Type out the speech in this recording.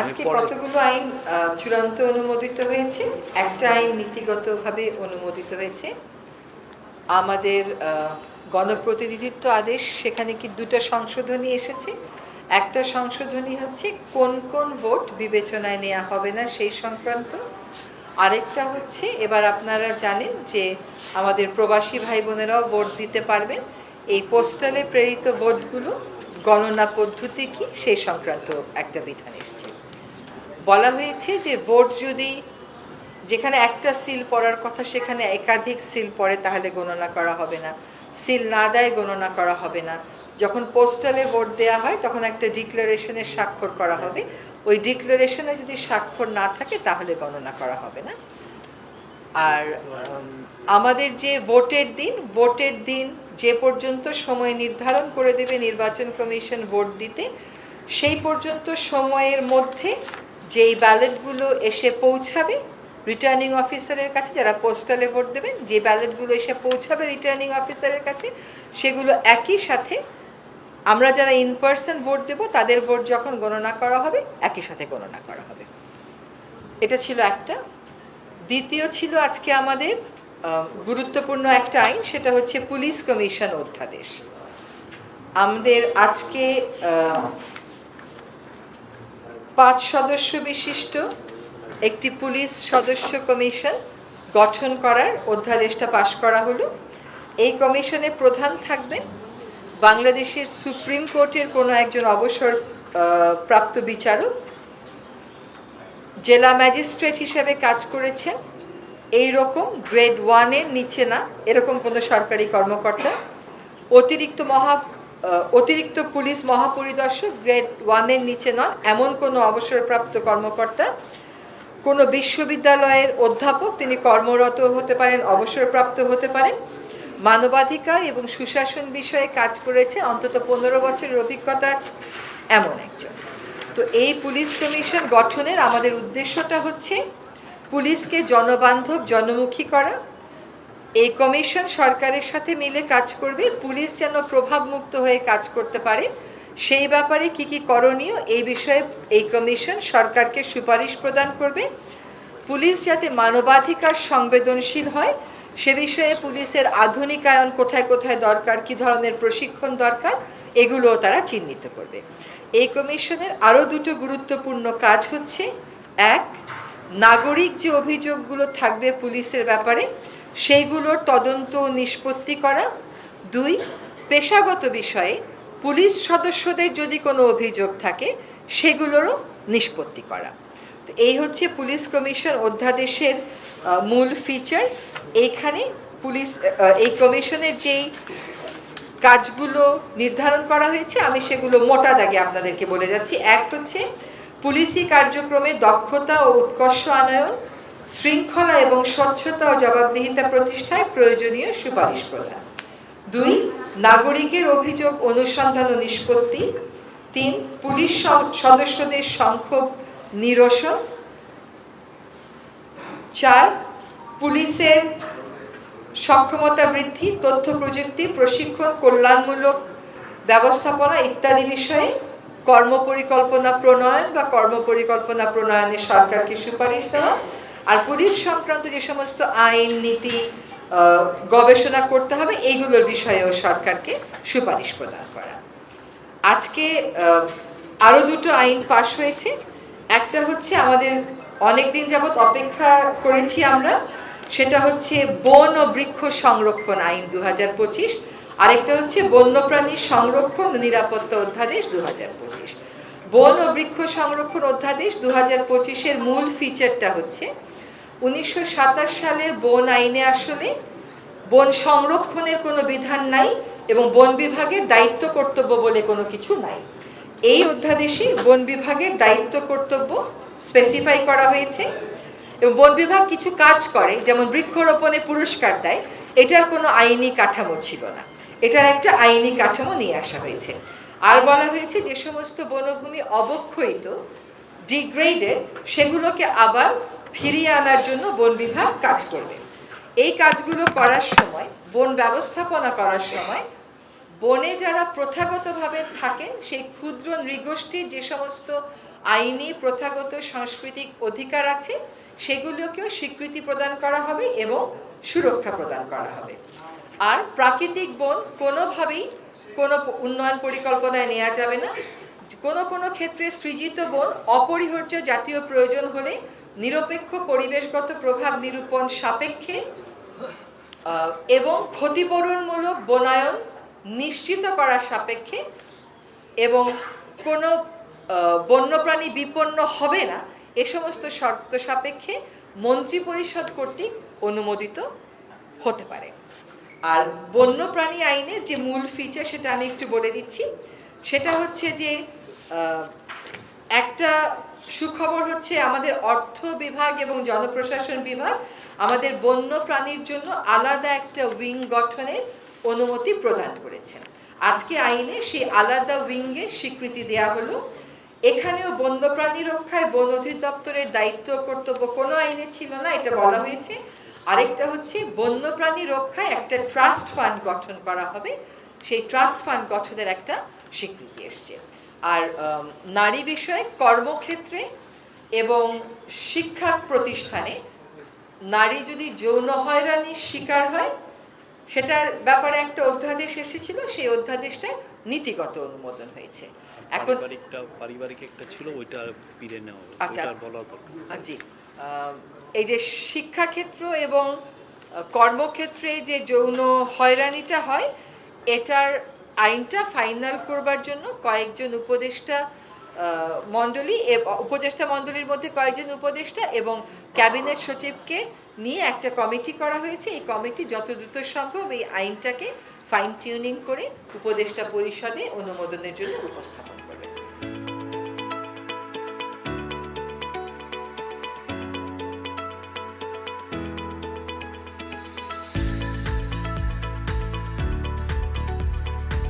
আজকে কতগুলো আইন চূড়ান্ত অনুমোদিত হয়েছে? একটা আইন নীতিগতভাবে অনুমোদিত হয়েছে। আমাদের গণপ্রতিনিধিত্ব আদেশ সেখানে কি দুটো সংশোধনী এসেছে? একটা সংশোধনী হচ্ছে কোন কোন ভোট বিবেচনায় নেওয়া হবে না সেই সংক্রান্ত। আরেকটা হচ্ছে এবার আপনারা জানেন যে আমাদের প্রবাসী ভাই বোনেরাও ভোট দিতে পারবেন এই পোস্টালে প্রেরিত ভোটগুলো গণনা পদ্ধতি কি? সেই সংক্রান্ত একটা বিধান এসেছে। বলা হয়েছে যে ভোট যদি যেখানে একটা সিল পড়ার কথা, সেখানে একাধিক সিল পড়ে, তাহলে গণনা করা হবে না। সিল না দেয়, গণনা করা হবে না। যখন পোস্টালে ভোট দেওয়া হয়, তখন একটা ডিক্লারেশনের স্বাক্ষর করা হবে। ওই ডিক্লারেশনে যদি স্বাক্ষর না থাকে, তাহলে গণনা করা হবে না। আর আমাদের যে ভোটের দিন ভোটের দিন যে পর্যন্ত সময় নির্ধারণ করে দেবে নির্বাচন কমিশন ভোট দিতে, সেই পর্যন্ত সময়ের মধ্যে যেই ব্যালেটগুলো এসে পৌঁছাবে রিটার্নিং অফিসারের কাছে, যারা পোস্টালে ভোট দেবেন, যে ব্যালেটগুলো এসে পৌঁছাবে রিটার্নিং অফিসারের কাছে, সেগুলো একই সাথে আমরা যারা ইন পার্সন ভোট দেব, তাদের ভোট যখন গণনা করা হবে, একই সাথে গণনা করা হবে। এটা ছিল একটা। দ্বিতীয় ছিল আজকে আমাদের গুরুত্বপূর্ণ একটা আইন, সেটা হচ্ছে পুলিশ কমিশন অধ্যাদেশ। আমাদের আজকে পাঁচ সদস্য বিশিষ্ট, একটি পুলিশ সদস্য কমিশন গঠন করার অধ্যাদেশটা পাশ করা হলো। এই কমিশনের প্রধান থাকবে বাংলাদেশের সুপ্রিম কোর্টের কোনো একজন অবসর প্রাপ্ত বিচারক। জেলা ম্যাজিস্ট্রেট হিসেবে কাজ করেছেন। এই রকম গ্রেড ওয়ানের নিচে না, এরকম কোনো সরকারি কর্মকর্তা। অতিরিক্ত মহা অতিরিক্ত পুলিশ মহাপরিদর্শক গ্রেড ওয়ানের নিচে নন, এমন কোনো অবসরপ্রাপ্ত কর্মকর্তা। কোনো বিশ্ববিদ্যালয়ের অধ্যাপক তিনি কর্মরত হতে পারেন, অবসরপ্রাপ্ত হতে পারেন। মানবাধিকার এবং সুশাসন বিষয়ে কাজ করেছে, অন্তত পনেরো বছরের অভিজ্ঞতা আছে, এমন একজন। তো এই পুলিশ কমিশন গঠনের আমাদের উদ্দেশ্যটা হচ্ছে, পুলিশকে জনবান্ধব, জনমুখী করা এই কমিশন সরকারের সাথে মিলে কাজ করবে। পুলিশ যেন প্রভাবমুক্ত হয়ে কাজ করতে পারে। সেই ব্যাপারে কি কি করণীয় এই বিষয়ে এই কমিশন সরকারকে সুপারিশ প্রদান করবে। পুলিশ যাতে মানবাধিকার সংবেদনশীল হয়, সে বিষয়ে পুলিশের আধুনিকায়ন কোথায় কোথায় দরকার, কি ধরনের প্রশিক্ষণ দরকার, এগুলোও তারা চিহ্নিত করবে। এই কমিশনের আরও দুটো গুরুত্বপূর্ণ কাজ হচ্ছে, এক, নাগরিক যে অভিযোগগুলো থাকবে পুলিশের ব্যাপারে সেইগুলোর তদন্ত নিষ্পত্তি করা। দুই, পেশাগত বিষয়ে পুলিশ সদস্যদের যদি কোনো অভিযোগ থাকে, সেগুলোরও নিষ্পত্তি করা। তো এই হচ্ছে পুলিশ কমিশন অধ্যাদেশের মূল ফিচার এইখানে পুলিশ এই কমিশনের যেই কাজগুলো নির্ধারণ করা হয়েছে, আমি সেগুলো মোটা দাগে আপনাদেরকে বলে যাচ্ছি। এক হচ্ছে পুলিশি কার্যক্রমে দক্ষতা ও উৎকর্ষ আনয়ন শৃঙ্খলা এবং স্বচ্ছতা ও জবাবদিহিতা প্রতিষ্ঠায় প্রয়োজনীয় সুপারিশ প্রদান। দুই, নাগরিকের অভিযোগ অনুসন্ধান ও নিষ্পত্তি। তিন, পুলিশ সদস্যদের সংক্ষোভ নিরসন। চার, পুলিশের সক্ষমতা বৃদ্ধি, তথ্য প্রযুক্তি, প্রশিক্ষণ, কল্যাণমূলক ব্যবস্থাপনা ইত্যাদি বিষয়ে কর্মপরিকল্পনা প্রণয়ন বা কর্মপরিকল্পনা প্রণয়নে সরকারকে সুপারিশ দেওয়া। আর পুলিশ সংক্রান্ত যে সমস্ত আইন নীতি গবেষণা করতে হবে এইগুলোর বিষয়েও সরকারকে সুপারিশ প্রদান করা। আজকে আহ, আরও দুটো আইন পাশ হয়েছে। একটা হচ্ছে আমাদের অনেকদিন যাবত অপেক্ষা করেছি আমরা সেটা হচ্ছে বন ও বৃক্ষ সংরক্ষণ আইন দু হাজার পঁচিশ আরেকটা হচ্ছে বন্যপ্রাণী সংরক্ষণ নিরাপত্তা অধ্যাদেশ দু হাজার পঁচিশ। বন ও বৃক্ষ সংরক্ষণ অধ্যাদেশ দু হাজার পঁচিশের মূল ফিচারটা হচ্ছে উনিশশো সাতাশ সালের বন আইনে আসলে বন সংরক্ষণের কোনো বিধান নাই এবং বন বিভাগের দায়িত্ব কর্তব্য বলে কোনো কিছু নাই। এই অধ্যাদেশে বন বিভাগের দায়িত্ব কর্তব্য স্পেসিফাই করা হয়েছে এবং বন বিভাগ কিছু কাজ করে, যেমন বৃক্ষরোপণে পুরস্কার দেয়, এটার কোনো আইনি কাঠামো ছিল না। এটার একটা আইনি কাঠামো নিয়ে আসা হয়েছে। আর বলা হয়েছে যে সমস্ত বনভূমি অবক্ষয়িত ডিগ্রেডেড সেগুলোকে আবার ফিরিয়ে আনার জন্য বন বিভাগ কাজ করবে। এই কাজগুলো করার সময়, বন ব্যবস্থাপনা করার সময়, বনে যারা প্রথাগতভাবে থাকেন, সেই ক্ষুদ্র নৃগোষ্ঠীর যে সমস্ত আইনি, প্রথাগত সাংস্কৃতিক অধিকার আছে, সেগুলোকেও স্বীকৃতি প্রদান করা হবে এবং সুরক্ষা প্রদান করা হবে। আর প্রাকৃতিক বন কোনোভাবেই কোনো উন্নয়ন পরিকল্পনায় নেওয়া যাবে না। কোনো কোনো ক্ষেত্রে সৃজিত বন অপরিহার্য জাতীয় প্রয়োজন হলে নিরপেক্ষ পরিবেশগত প্রভাব নিরূপণ সাপেক্ষে এবং ক্ষতিপূরণমূলক বনায়ন নিশ্চিত করার সাপেক্ষে, এবং কোনো বন্যপ্রাণী বিপন্ন হবে না, এ সমস্ত শর্ত সাপেক্ষে মন্ত্রী পরিষদ কর্তৃক অনুমোদিত হতে পারে। আর বন্যপ্রাণী আইনের যে মূল ফিচার সেটা আমি একটু বলে দিচ্ছি, সেটা হচ্ছে যে একটা সুখবর হচ্ছে আমাদের অর্থ বিভাগ এবং জনপ্রশাসন বিভাগ আমাদের বন্য প্রাণীর জন্য আলাদা একটা উইং গঠনের অনুমতি প্রদান করেছেন আজকে আইনে সেই আলাদা উইংয়ের স্বীকৃতি দেয়া হলো। এখানেও বন্যপ্রাণী রক্ষায় বন অধিদপ্তরের দায়িত্ব কর্তব্য কোনো আইনে ছিল না, এটা বলা হয়েছে। আরেকটা হচ্ছে বন্যপ্রাণী রক্ষায় একটা ট্রাস্ট ফান্ড গঠন করা হবে। সেই ট্রাস্ট ফান্ড গঠনের একটা স্বীকৃতি এসছে। আর নারী বিষয়ে কর্মক্ষেত্রে এবং শিক্ষা প্রতিষ্ঠানে নারী যদি যৌন হয়রানির শিকার হয় সেটার ব্যাপারে একটা অধ্যাদেশ এসেছিল সেই অধ্যাদেশটার নীতিগত অনুমোদন হয়েছে। এখন পারিবারিক একটা ছিল ওইটা ফিরে নেওয়া আচ্ছা। জি। এই যে শিক্ষাক্ষেত্র এবং কর্মক্ষেত্রে যে যৌন হয়রানিটা হয় এটার আইনটা ফাইনাল করবার জন্য কয়েকজন উপদেষ্টা মণ্ডলী উপদেষ্টা মণ্ডলীর মধ্যে কয়েকজন উপদেষ্টা এবং ক্যাবিনেট সচিবকে নিয়ে একটা কমিটি করা হয়েছে। এই কমিটি যত দ্রুত সম্ভব এই আইনটাকে ফাইন টিউনিং করে উপদেষ্টা পরিষদে অনুমোদনের জন্য উপস্থাপন করবে।